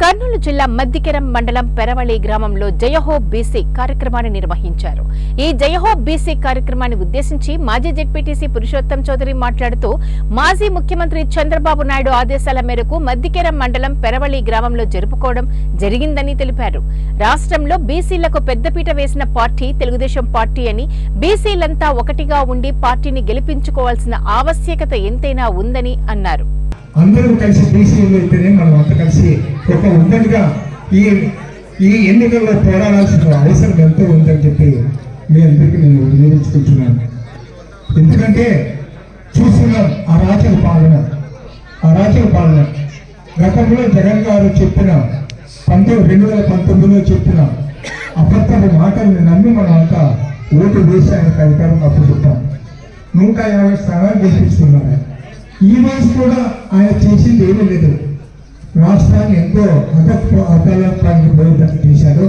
కర్నూలు జిల్లా మద్దికెరం మండలం పెరవళి గ్రామంలో జయహో బీసీ కార్యక్రమాన్ని నిర్వహించారు. ఈ జయహో బీసీ కార్యక్రమాన్ని ఉద్దేశించి మాజీ జెడ్పీటీసీ పురుషోత్తం చౌదరి మాట్లాడుతూ మాజీ ముఖ్యమంత్రి చంద్రబాబు నాయుడు ఆదేశాల మేరకు మద్దికెరం మండలం పెరవళి గ్రామంలో జరుపుకోవడం జరిగిందని తెలిపారు. రాష్ట్రంలో బీసీలకు పెద్దపీట వేసిన పార్టీ తెలుగుదేశం పార్టీ అని బీసీలంతా ఒకటిగా ఉండి పార్టీని గెలిపించుకోవాల్సిన ఆవశ్యకత ఎంతైనా ఉందని అన్నారు. అందరూ కలిసి బీసీలు అయితేనే మనం అంత కలిసి ఒక ఉమ్మడిగా ఈ ఈ ఎన్నికల్లో పోరాడాల్సిన అవసరం ఎంతో ఉందని చెప్పి మీ అందరికీ నేను వినియోగించుకుంటున్నాను. ఎందుకంటే చూస్తున్నాం అరాచక పాలన అరాచక పాలన గతంలో జగన్ గారు చెప్పిన పంతొమ్మిది రెండు వేల పంతొమ్మిదిలో చెప్పిన అబద్ధపు మాటల్ని నమ్మి మనం అంతా ఓటు వేసి ఆయనకు అధికారం అప్పచెప్పాం నూట యాభై స్థానాలు గెలిపిస్తున్నారు ఈ రోజు కూడా ఆయన చేసింది ఏమీ లేదు. రాష్ట్రాన్ని ఎంతో అధపాలకు పాల్పొందేటట్టు చేశారు.